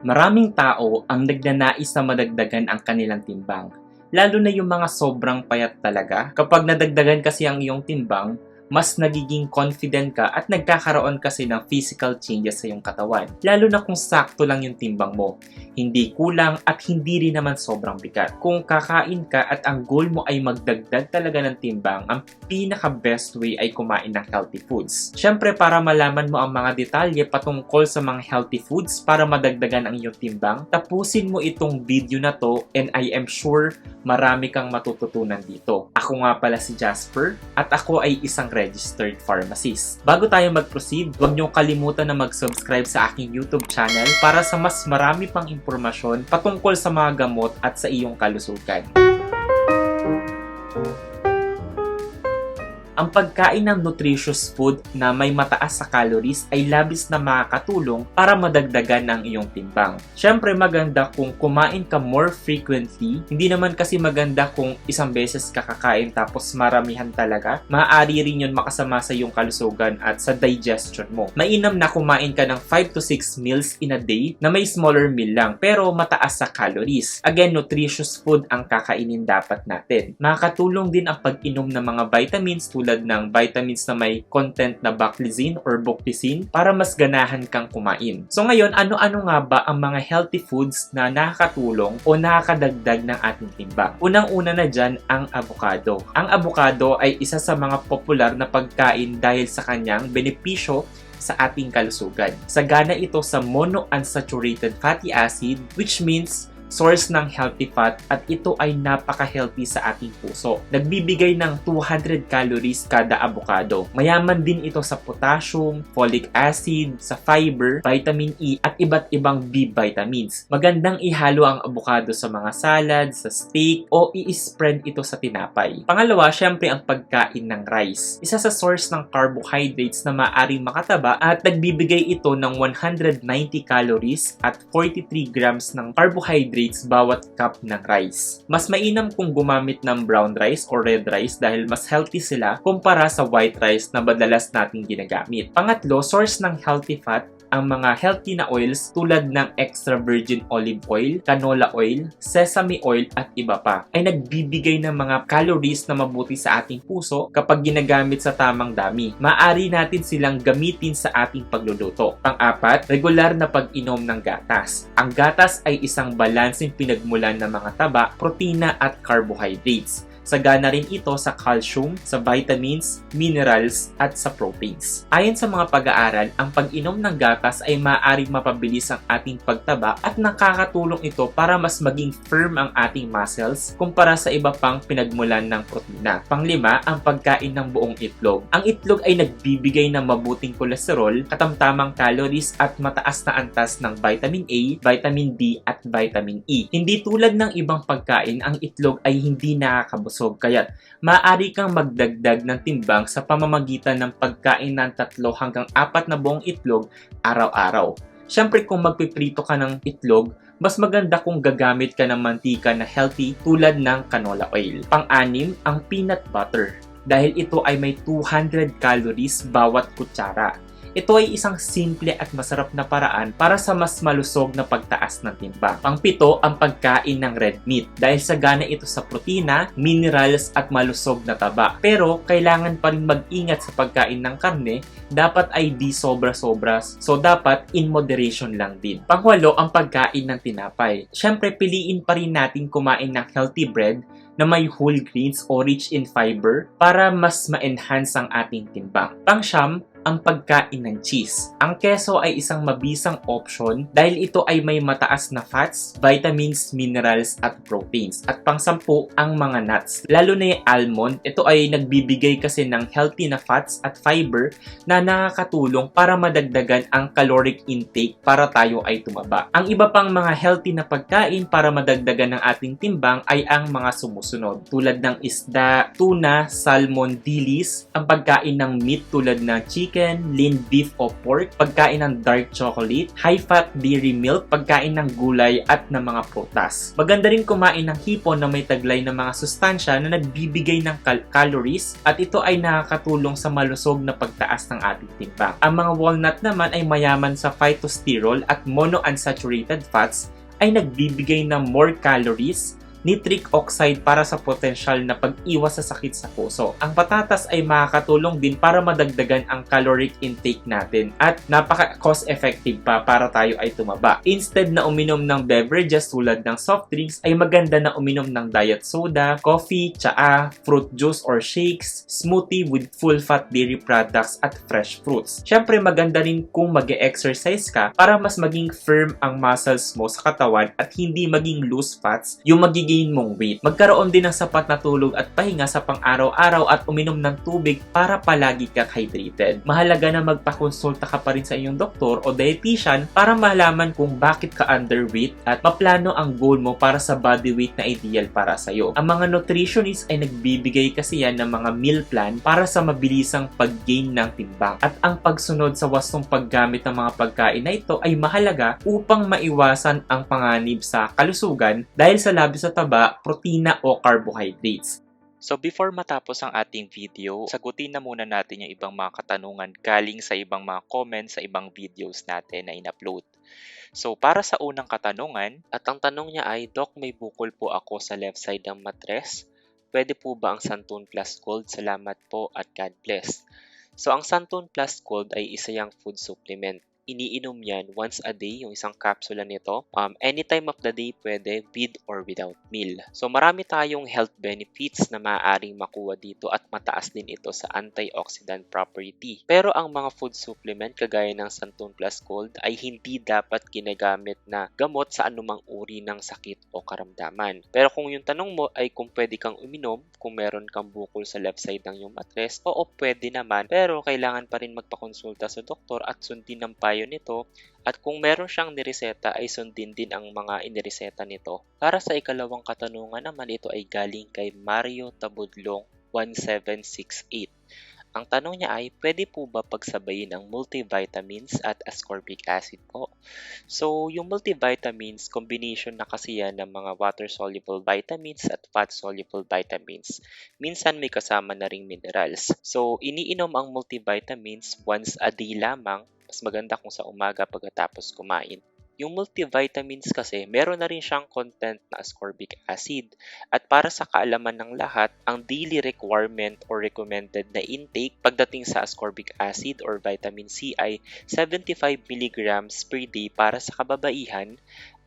Maraming tao ang nagnanais na madagdagan ang kanilang timbang. Lalo na yung mga sobrang payat talaga. Kapag nadagdagan kasi ang iyong timbang, mas nagiging confident ka at nagkakaroon kasi ng physical changes sa iyong katawan. Lalo na kung sakto lang yung timbang mo. Hindi kulang at hindi rin naman sobrang bigat. Kung kakain ka at ang goal mo ay magdagdag talaga ng timbang, ang pinaka-best way ay kumain ng healthy foods. Siyempre, para malaman mo ang mga detalye patungkol sa mga healthy foods para madagdagan ang iyong timbang, tapusin mo itong video na to and I am sure marami kang matututunan dito. Ako nga pala si Jasper at ako ay isang registered pharmacist. Bago tayo mag-proceed, huwag niyong kalimutan na mag-subscribe sa aking YouTube channel para sa mas marami pang impormasyon patungkol sa mga gamot at sa iyong kalusugan. Ang pagkain ng nutritious food na may mataas sa calories ay labis na makakatulong para madagdagan ang iyong timbang. Siyempre maganda kung kumain ka more frequently, hindi naman kasi maganda kung isang beses kakakain tapos maramihan talaga. Maaari rin yun makasama sa iyong kalusugan at sa digestion mo. Mainam na kumain ka ng 5 to 6 meals in a day na may smaller meal lang pero mataas sa calories. Again, nutritious food ang kakainin dapat natin. Makakatulong din ang pag-inom ng mga vitamins tulad ng vitamins na may content na baclizine or bocticine para mas ganahan kang kumain. So ngayon, ano-ano nga ba ang mga healthy foods na nakakatulong o nakakadagdag ng ating timbang? Unang-una na dyan ang avocado. Ang avocado ay isa sa mga popular na pagkain dahil sa kanyang benepisyo sa ating kalusugan. Sagana ito sa monounsaturated fatty acid which means source ng healthy fat at ito ay napaka-healthy sa ating puso. Nagbibigay ng 200 calories kada avocado. Mayaman din ito sa potassium, folic acid, sa fiber, vitamin E at iba't ibang B vitamins. Magandang ihalo ang avocado sa mga salad, sa steak o i-spread ito sa tinapay. Pangalawa, syempre ang pagkain ng rice. Isa sa source ng carbohydrates na maaring makataba at nagbibigay ito ng 190 calories at 43 grams ng carbohydrates carbohydrates bawat cup ng rice. Mas mainam kung gumamit ng brown rice or red rice dahil mas healthy sila kumpara sa white rice na madalas nating ginagamit. Pangatlo, source ng healthy fat ang mga healthy na oils tulad ng extra virgin olive oil, canola oil, sesame oil at iba pa ay nagbibigay ng mga calories na mabuti sa ating puso kapag ginagamit sa tamang dami. Maari natin silang gamitin sa ating pagluluto. Pang-apat, regular na pag-inom ng gatas. Ang gatas ay isang balanseng pinagmulan ng mga taba, protina at carbohydrates. Sagana rin ito sa calcium, sa vitamins, minerals, at sa proteins. Ayon sa mga pag-aaral, ang pag-inom ng gatas ay maaaring mapabilis ang ating pagtaba at nakakatulong ito para mas maging firm ang ating muscles kumpara sa iba pang pinagmulan ng protina. Panglima, ang pagkain ng buong itlog. Ang itlog ay nagbibigay ng mabuting kolesterol, katamtamang calories at mataas na antas ng vitamin A, vitamin D at vitamin E. Hindi tulad ng ibang pagkain, ang itlog ay hindi nakakabusog busog. Kaya't maaari kang magdagdag ng timbang sa pamamagitan ng pagkain ng tatlo hanggang apat na buong itlog araw-araw. Siyempre kung magpiprito ka ng itlog, mas maganda kung gagamit ka ng mantika na healthy tulad ng canola oil. Pang-anim, ang peanut butter. Dahil ito ay may 200 calories bawat kutsara. Ito ay isang simple at masarap na paraan para sa mas malusog na pagtaas ng timbang. Pangpito, ang pagkain ng red meat dahil sagana ito sa protina, minerals at malusog na taba. Pero kailangan pa rin mag-ingat sa pagkain ng karne, dapat ay di sobra-sobra. So dapat in moderation lang din. Pangwalo, ang pagkain ng tinapay. Siyempre, piliin pa rin natin kumain ng healthy bread na may whole grains o rich in fiber para mas ma-enhance ang ating timbang. Pangsyam, ang pagkain ng cheese. Ang keso ay isang mabisang option dahil ito ay may mataas na fats, vitamins, minerals at proteins. At pangsampu, ang mga nuts. Lalo na yung almond, ito ay nagbibigay kasi ng healthy na fats at fiber na nakakatulong para madagdagan ang caloric intake para tayo ay tumaba. Ang iba pang mga healthy na pagkain para madagdagan ng ating timbang ay ang mga sumusunod tulad ng isda, tuna, salmon, dilis, ang pagkain ng meat tulad ng chicken, chicken, lean beef o pork, pagkain ng dark chocolate, high-fat dairy milk, pagkain ng gulay at ng mga prutas. Maganda rin kumain ng hipon na may taglay ng mga sustansya na nagbibigay ng cal- calories at ito ay nakakatulong sa malusog na pagtaas ng ating timbang. Ang mga walnut naman ay mayaman sa phytosterol at monounsaturated fats ay nagbibigay ng more calories, nitric oxide para sa potensyal na pag-iwas sa sakit sa puso. Ang patatas ay makakatulong din para madagdagan ang caloric intake natin at napaka cost effective pa para tayo ay tumaba. Instead na uminom ng beverages tulad ng soft drinks ay maganda na uminom ng diet soda, coffee, tsaa, fruit juice or shakes, smoothie with full fat dairy products at fresh fruits. Syempre maganda rin kung mag-exercise ka para mas maging firm ang muscles mo sa katawan at hindi maging loose fats yung magiging gain mong weight. Magkaroon din ng sapat na tulog at pahinga sa pang-araw-araw at uminom ng tubig para palagi kang hydrated. Mahalaga na magpakonsulta ka pa rin sa iyong doktor o dietitian para malaman kung bakit ka underweight at maplano ang goal mo para sa body weight na ideal para sa iyo. Ang mga nutritionist ay nagbibigay kasi yan ng mga meal plan para sa mabilisang pag-gain ng timbang. At ang pagsunod sa wastong paggamit ng mga pagkain na ito ay mahalaga upang maiwasan ang panganib sa kalusugan dahil sa labis sa taba, protina o carbohydrates. So before matapos ang ating video, sagutin na muna natin yung ibang mga katanungan galing sa ibang mga comments sa ibang videos natin na in-upload. So para sa unang katanungan, at ang tanong niya ay, Doc, may bukol po ako sa left side ng matres. Pwede po ba ang Santon Plus Gold? Salamat po at God bless. So ang Santon Plus Gold ay isa yung food supplement iniinom yan once a day, yung isang capsula nito. Um, anytime of the day pwede, with or without meal. So marami tayong health benefits na maaaring makuha dito at mataas din ito sa antioxidant property. Pero ang mga food supplement kagaya ng Santon Plus Gold ay hindi dapat ginagamit na gamot sa anumang uri ng sakit o karamdaman. Pero kung yung tanong mo ay kung pwede kang uminom, kung meron kang bukol sa left side ng iyong matres, oo pwede naman. Pero kailangan pa rin magpakonsulta sa doktor at sundin ng payo nito at kung meron siyang nireseta ay sundin din ang mga inireseta nito. Para sa ikalawang katanungan naman ito ay galing kay Mario Tabudlong 1768. Ang tanong niya ay, pwede po ba pagsabayin ang multivitamins at ascorbic acid po? So, yung multivitamins, combination na kasi yan ng mga water-soluble vitamins at fat-soluble vitamins. Minsan may kasama na ring minerals. So, iniinom ang multivitamins once a day lamang mas maganda kung sa umaga pagkatapos kumain. Yung multivitamins kasi, meron na rin siyang content na ascorbic acid. At para sa kaalaman ng lahat, ang daily requirement or recommended na intake pagdating sa ascorbic acid or vitamin C ay 75 mg per day para sa kababaihan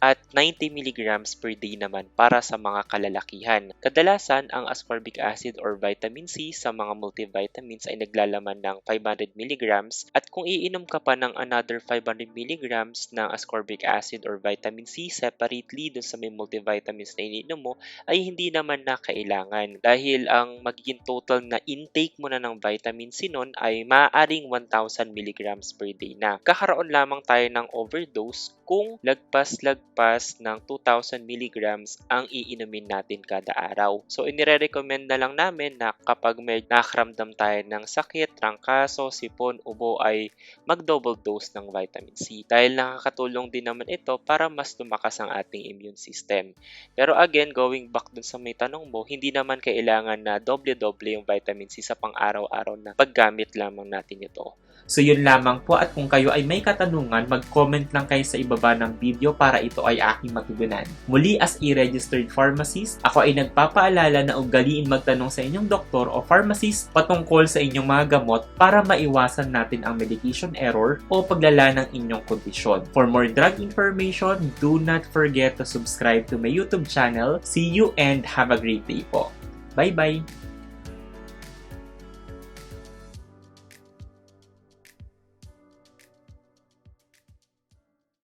at 90 mg per day naman para sa mga kalalakihan. Kadalasan, ang ascorbic acid or vitamin C sa mga multivitamins ay naglalaman ng 500 mg at kung iinom ka pa ng another 500 mg ng ascorbic acid or vitamin C separately dun sa may multivitamins na iniinom mo ay hindi naman na kailangan dahil ang magiging total na intake mo na ng vitamin C nun ay maaaring 1,000 mg per day na. Kakaroon lamang tayo ng overdose kung lagpas-lagpas ng 2,000 mg ang iinumin natin kada araw. So, inire-recommend na lang namin na kapag may nakaramdam tayo ng sakit, trangkaso, sipon, ubo ay mag-double dose ng vitamin C dahil nakakatulong din naman ito para mas tumakas ang ating immune system. Pero again, going back dun sa may tanong mo, hindi naman kailangan na doble-doble yung vitamin C sa pang-araw-araw na paggamit lamang natin ito. So yun lamang po at kung kayo ay may katanungan, mag-comment lang kayo sa ibaba ng video para ito ay aking matugunan. Muli as a registered pharmacist, ako ay nagpapaalala na ugaliin magtanong sa inyong doktor o pharmacist patungkol sa inyong mga gamot para maiwasan natin ang medication error o paglala ng inyong kondisyon. For more drug information, do not forget to subscribe to my YouTube channel. See you and have a great day po. Bye-bye!